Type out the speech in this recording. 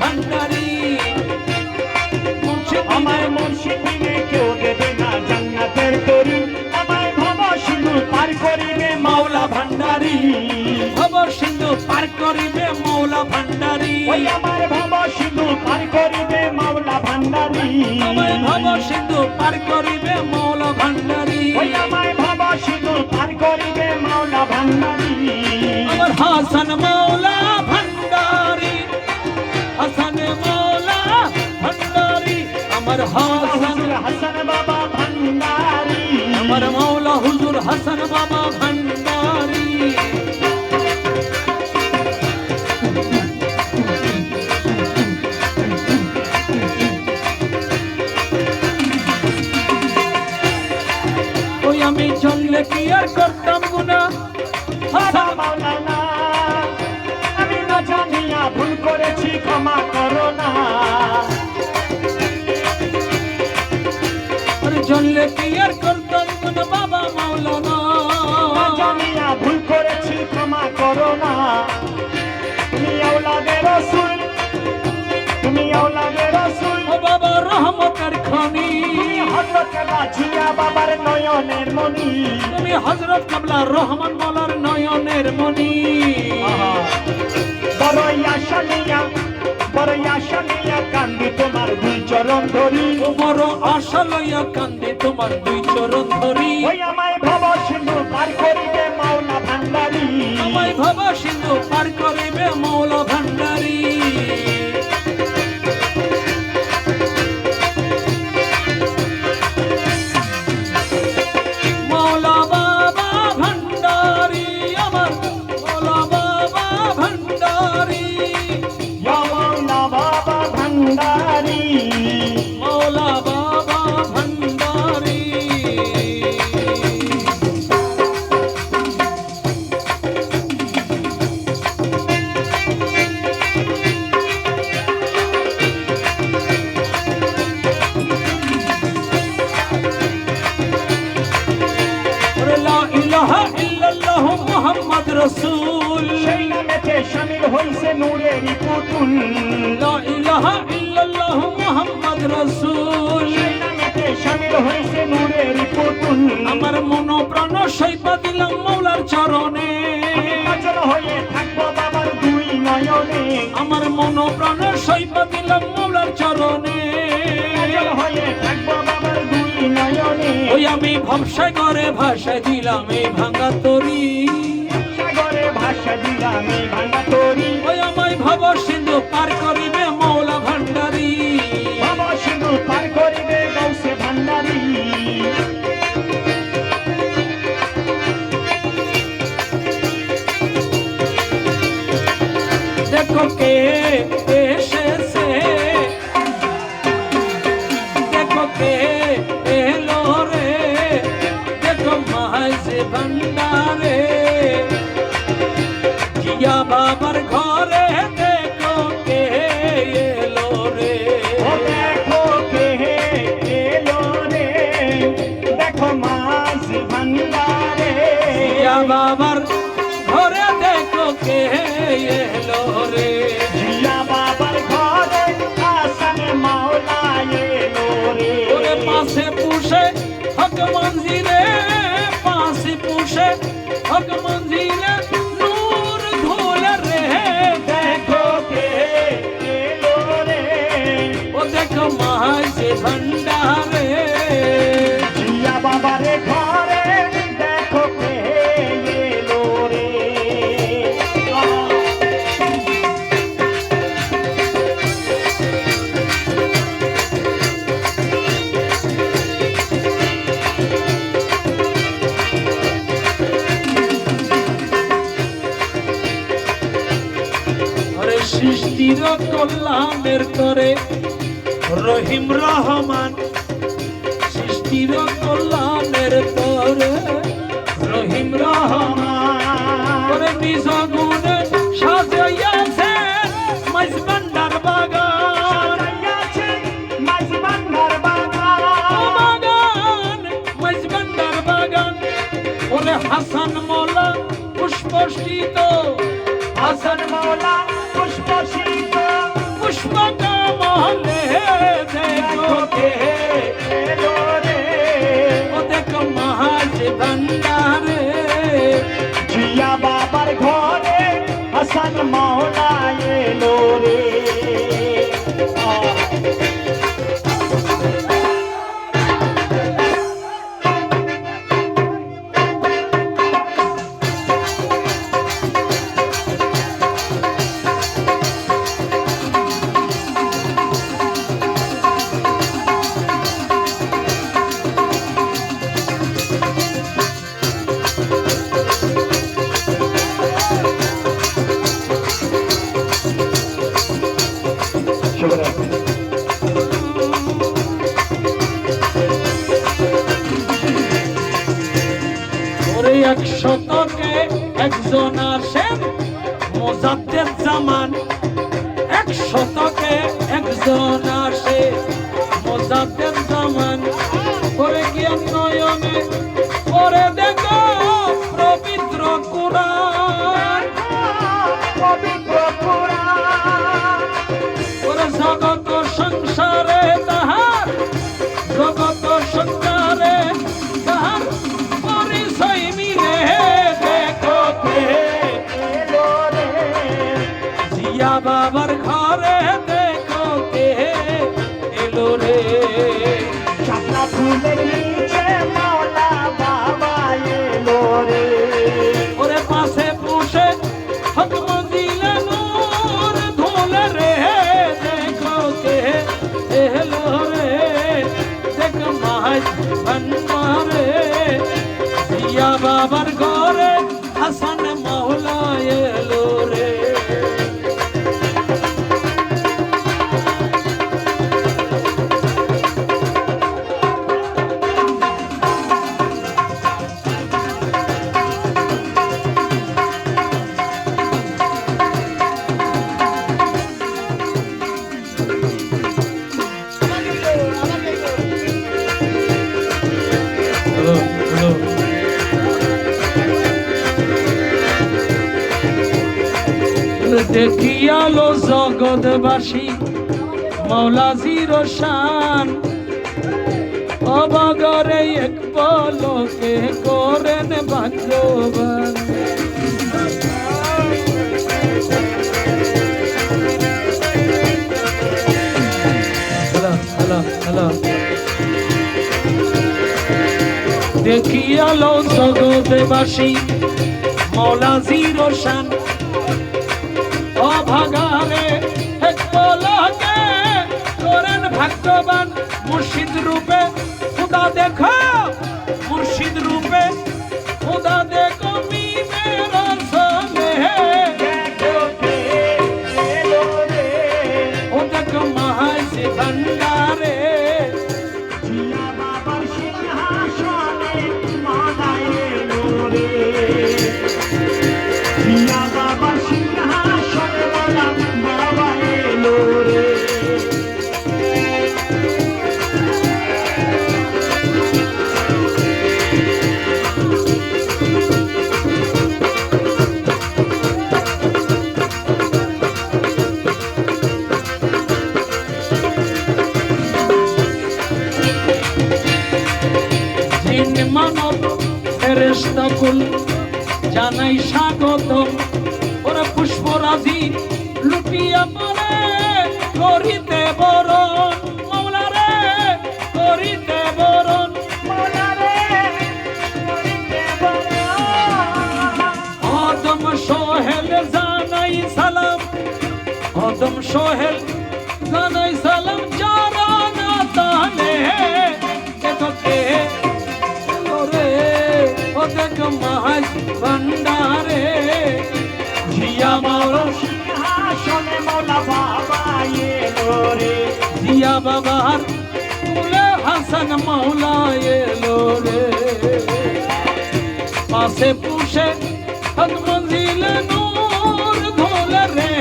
ভান্ডারি। আমায় মুর্শিদিনে কেউ দেবে না জান্নাতের তরি। আমায় ভব সিন্ধু পার করিবে মাওলা ভান্ডারি। ভব সিন্ধু পার করিবে মৌলা ভান্ডারি। ওই আমার ভব সিন্ধু পার করিবে মাওলা ভান্ডারি। আমায় ভব সিন্ধু পার করিবে মৌলা ভান্ডারি। ওই আমায় ভব সিন্ধু পার করিবে মাওলা ভান্ডারি। আমার হাসান মৌলা হুজুর হাসান বাবা ভান্ডারি আমার মৌলা হুজুর হাসান বাবা ভান্ডারি। ওই আমি চললে কি আর করতাম আমি না জানিয়া ভুল করেছি, ক্ষমা করো না। চললে কি আর করতাম গুনা বাবা মাওলানা? জানিয়া ভুল করেছি ক্ষমা করো না। তুমি আওলাদে রসুল তুমি আওলাদে রসুল। ও বাবা রহমতের খনি। তুমি হযরত বাজিয়া বাবার নয়নের মনি তুমি হজরত কাবলা রহমান মালার নয়নের মনি বড়ই আশা নিয়া বড়ই আশা নিয়া কান্দি তোমার দুই চরণ ধরি। বড় আশা লইয়া কান্দে তোমার দুই চরণ ধরি। আমায় সেই নামেতে শামিল হইছে নূরেরই পুতুল। লা ইলাহা ইল্লাল্লাহু মুহাম্মদ রাসূল। সেই নামেতে শামিল হইছে নূরেরই পুতুল। আমার মন প্রাণ সৈপা দিলাম মৌলার চরণে। হয়ে থাকব বাবার দুই নয়নে। আমার মন প্রাণ সৈপা দিলাম মৌলার চরণে। কাজল হয়ে থাকব বাবার দুই নয়নে। ওই আমি দিলাম এই ভাঙা তরি। ভাঙা তরি ওই আমায় ভব সিন্ধু পার করিবে মৌলা ভান্ডারি বাবা সিন্ধু পার করিবে গৌসে ভান্ডারি দেখো কে এসেছে। দেখো কে এলো রে। দেখো মাঝে ভান্ডারে ভণ্ডারে জিয়া বাবারে ঘরে দেখো কে এলো রে। সৃষ্টির কল্যাণের করে রহিম রহমান সৃষ্টির কল্যাণের করে রহিম রহমান নিজ গুণে সাজাইয়াছে মাইজ বাগান। হাসান মোলা পুষ্পষ্টিত হাসান মাওলা হাসান মাওলা এলো এক শতকে একজন আসেন মোজাদ্দের জামান। এক শতকে একজন আসে মোজাদ্দের দেখিয়ালো জগৎবাসী মৌলাজির শান। অবাগরে এক পলকে করেন হ্যালো দেখিয়ালো জগৎবাসী মৌলাজির শান। পলকে করেন ভাগ্যবান মুর্শিদ রূপে খুদা দেখো ফেরেশতা কুল জানাই স্বাগত। ওরা পুষ্পরাজি লুটিয়া পড়ে, করিতে বরণ মৌলা করিতে বরণ আদম সোহেল জানাই সালাম আদম সোহেল হাসান মাওলা এলো রে পাশে পুষে হদ মঞ্জিল নূর ধোল রে।